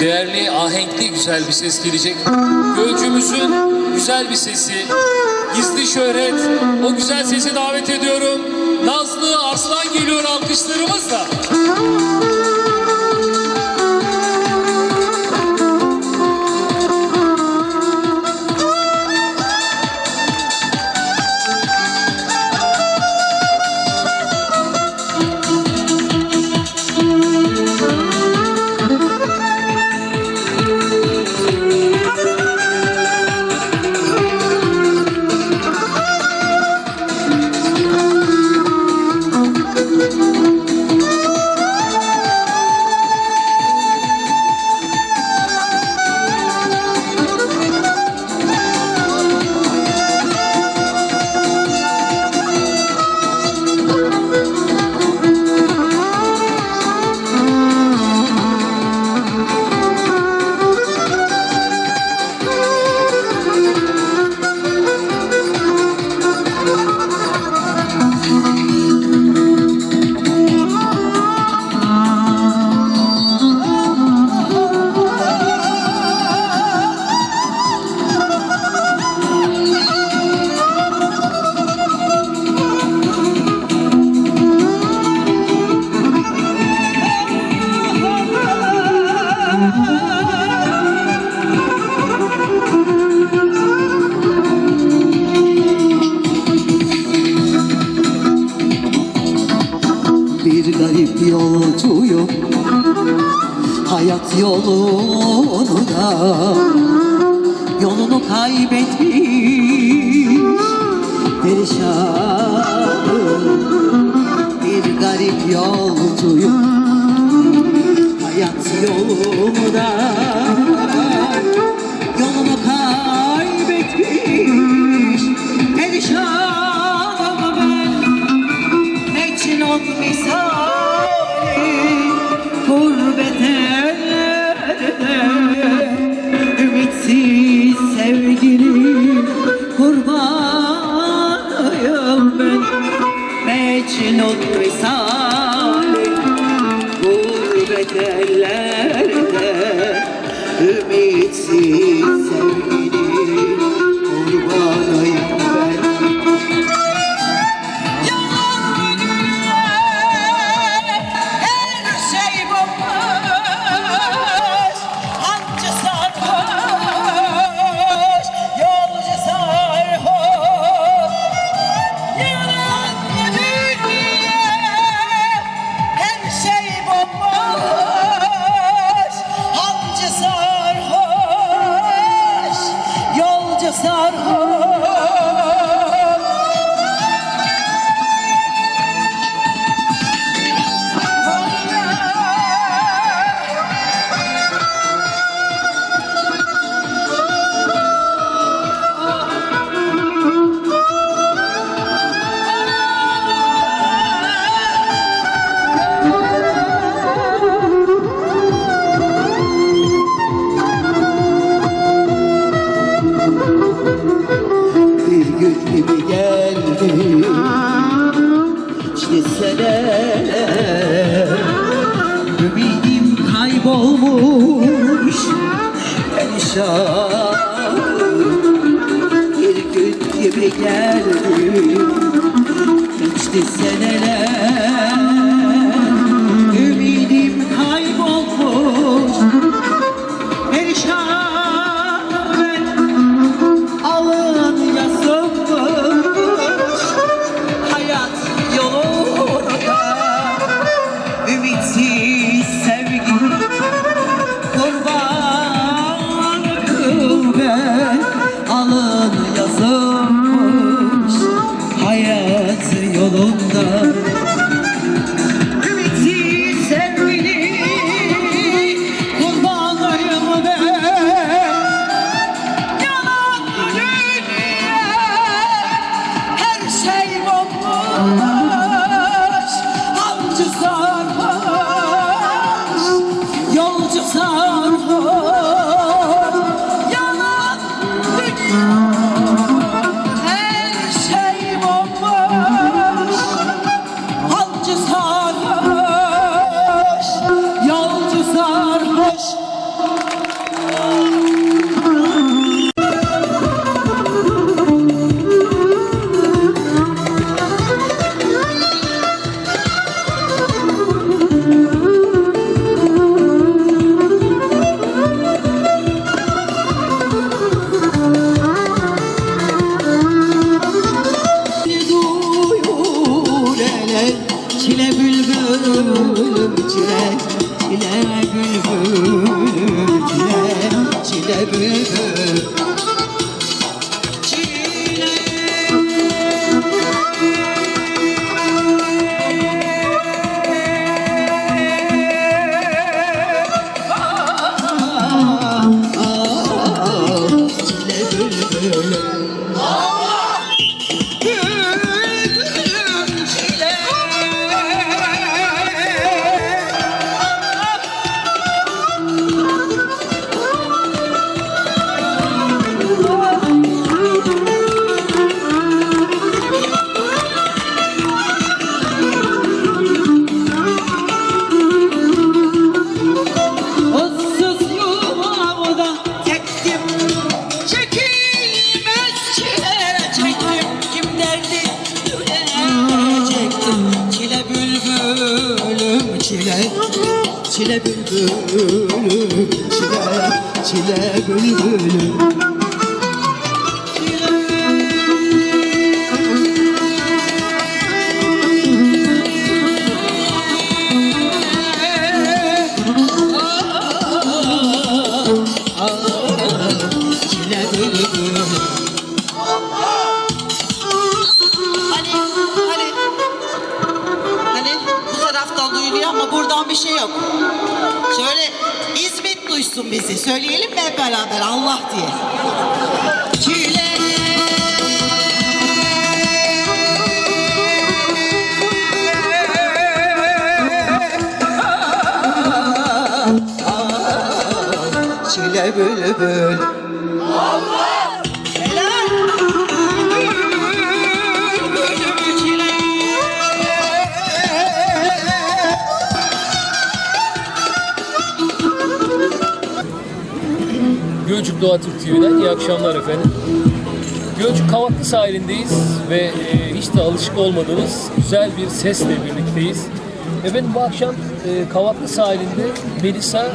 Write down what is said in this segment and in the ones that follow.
değerli ahenkli güzel bir ses gelecek. Gölcümüzün güzel bir sesi, gizli şöhret, o güzel sesi davet ediyorum. Nazlı Arslan geliyor alkışlarımızla. Yolunda. Yolunu kaybetmiş Perişanım. Bir garip yolcuyum sarhoş geldi Geçti seneler Ümidim kaybolmuş. Perişan ben alın yazılmış hayat yolunda ümitsiz Çile bülbülüm Hani, hani, bu taraftan duyuluyor ama buradan bir şey yok. Şöyle duysun bizi. Söyleyelim mi hep beraber Allah diye. Çile. Çile bülbül Helal. Doğa Türk TV'den iyi akşamlar efendim. Gölcük Kavaklı sahilindeyiz ve e, hiç de alışık olmadığımız güzel bir sesle birlikteyiz. Efendim bu akşam e, Kavaklı sahilinde Melisa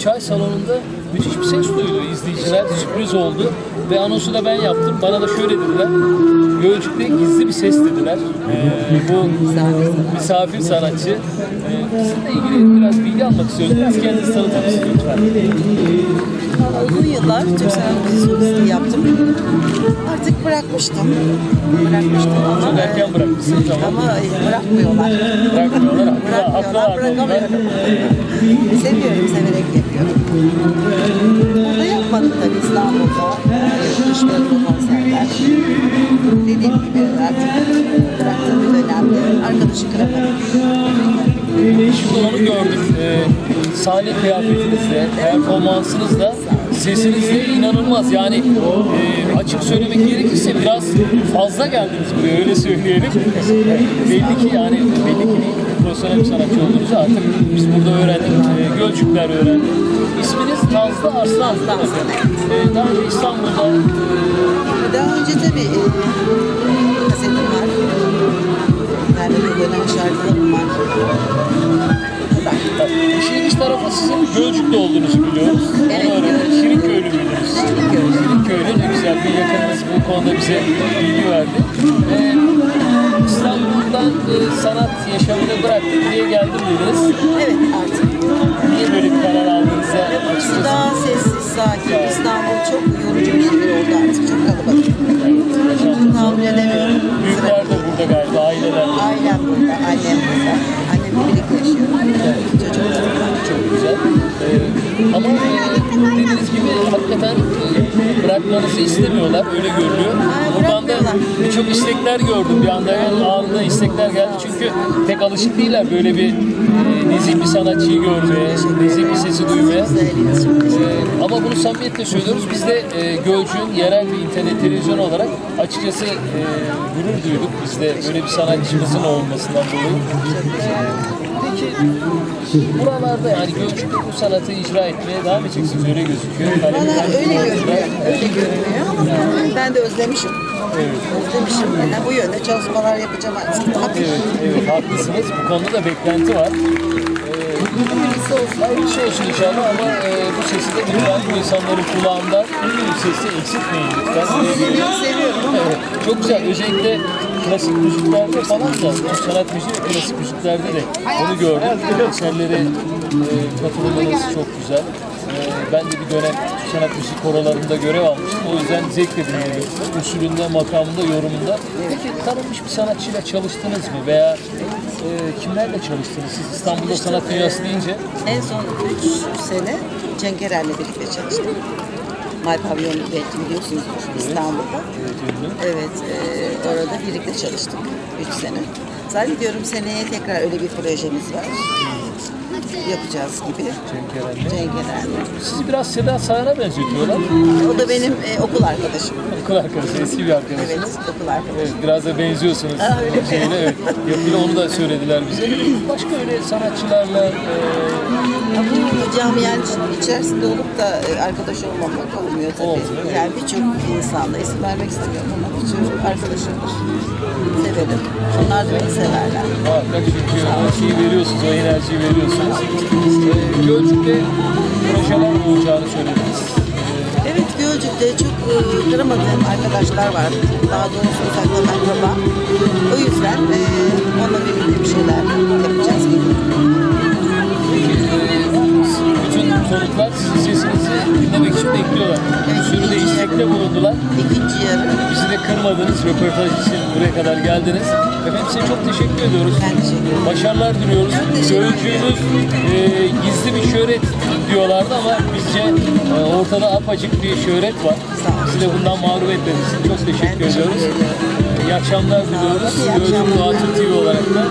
Çay Salonu'nda müthiş bir ses duydu. İzleyiciler sürpriz oldu ve anonsu da ben yaptım. Bana da şöyle dediler. Gölcük'te gizli bir ses dediler. E, bu misafir sanatçı. E, sizinle ilgili biraz bilgi almak istiyoruz. Biraz kendinizi tanıtır mısınız lütfen? Uzun yıllar Türk sanat müziği yaptım. Artık bırakmıştım. Bırakmıştım ama, Çok erken bırakmışsınız ama ama e, bırakmıyorlar. bırakmıyorlar. Bırakmıyorlar, bırakamıyorum. Seviyorum, severek yapıyorum. Burada yapmadım tabii İstanbul'da. Yurt konserler. Dediğim gibi artık bıraktığım bir dönemde arkadaşı kıramadım. Onu gördük. Ee, sahne kıyafetinizde, performansınızda, sesinizde inanılmaz. Yani e, açık söylemek gerekirse biraz fazla geldiniz buraya öyle söyleyelim. belli ki yani belli ki profesyonel bir sanatçı olduğunuzu artık biz burada öğrendik. E, Gölcükler öğrendik. İsminiz Nazlı Arslan. değil mi efendim? E, daha önce İstanbul'da Daha önce tabii e, kasetim var. Yani bir dönem şarkılarım var. İşin ilginç tarafı sizin Gölcük'te olduğunuzu biliyoruz. Evet. Gölcük. Şirinköylü müydünüz? Şirinköy. Şirinköylü ne güzel bir yakınınız bu konuda bize bilgi verdi. Ee, İstanbul'dan e, sanat yaşamını bıraktık. Buraya geldim dediniz. Evet artık. Niye böyle bir karar Burası açıkçası daha sessiz, sakin. İstanbul çok yorucu bir şehir oldu artık. Çok kalabalık. yaşantınız. Tahammül edemiyorum. Büyükler de burada galiba, aileler. Ailem burada, annem burada. Annemle birlikte yaşıyorum. Çocuğum burada. Çok güzel. Ee, ama dediğiniz gibi hakikaten bırakmanızı istemiyorlar. Öyle görülüyor. Buradan birçok istekler gördüm. Bir anda yani anında istekler geldi. Çünkü pek alışık değiller böyle bir e, nezih bir sanatçıyı görmeye, nezih bir sesi duymaya. Ee, ama bunu samimiyetle söylüyoruz. Biz de e, Gölcük'ün yerel bir internet televizyonu olarak açıkçası e, gurur duyduk. Biz de böyle bir sanatçımızın olmasından dolayı. Peki buralarda yani Gölcük'te bu sanatı icra etmeye devam edeceksiniz öyle gözüküyor. Talebiniz öyle görünüyor. Öyle görünüyor. Ben de özlemişim. Özlemişim. Yani bu yönde çalışmalar yapacağım artık. Evet, evet haklısınız. Bu konuda da beklenti var. Ee, Hayırlısı olsun inşallah ama e, bu sesi de lütfen bu insanların kulağından bu sesi eksiltmeyin lütfen. Seviyorum, seviyorum Evet, çok güzel. Özellikle klasik müziklerde falan da, bu sanat müziği ve klasik müziklerde de onu gördüm. Eserlere e, katılımınız çok güzel. E, ben de bir dönem sanat müziği korolarında görev almıştım. O yüzden zevkle dinledim. Usulünde, makamında, yorumunda. Peki tanınmış bir sanatçıyla çalıştınız mı? Veya e, kimlerle çalıştınız? Siz İstanbul'da sanat dünyası deyince en son 3 sene Cenk Erer'le birlikte çalıştım. My Pavyon belki biliyorsunuzdur İstanbul'da. Evet, e, orada birlikte çalıştık 3 sene. Zannediyorum seneye tekrar öyle bir projemiz var. Yapacağız gibi. Cenk Eren'le. Cenk Erer'le. Sizi biraz Seda Sayan'a benzetiyorlar. O da benim e, okul arkadaşım. Okul arkadaşı, eski bir arkadaşınız. Evet, okul arkadaşım. Evet, biraz da benziyorsunuz. Aa, öyle mi? Evet. Yapıyla onu da söylediler bize. Başka öyle sanatçılarla e, bu camianın içerisinde olup da e, arkadaş olmamak olmuyor tabii. Olmuyor. Yani birçok insanla isim vermek istemiyorum ama birçok arkadaşımdır. Severim. Onlar da beni severler. muhakkak çünkü o şeyi veriyorsunuz, o enerjiyi veriyorsunuz. Geldiniz. Ee, Gölcük'te projeler olacağını söylediniz. Evet Gölcük'te çok e, kıramadığım arkadaşlar var. Daha doğrusu uzaktan akraba. O yüzden e, onunla birlikte bir şeyler yapacağız gibi. Konuklar sizin sesinizi dinlemek için bekliyorlar. Bir sürü de istekte bulundular. İkinci yarı Bizi de kırmadınız, röportaj için buraya kadar geldiniz. Efendim size çok teşekkür ediyoruz. ben teşekkür ederim. Başarılar diliyoruz. Gölcüğünüz e, gizli bir şöhret diyorlardı ama bizce e, ortada apacık bir şöhret var. Sizi de bundan mağlup etmeniz için çok teşekkür Ben teşekkür ediyoruz. ederim. İyi akşamlar diliyoruz. iyi akşamlar. Doğatürk TV olarak da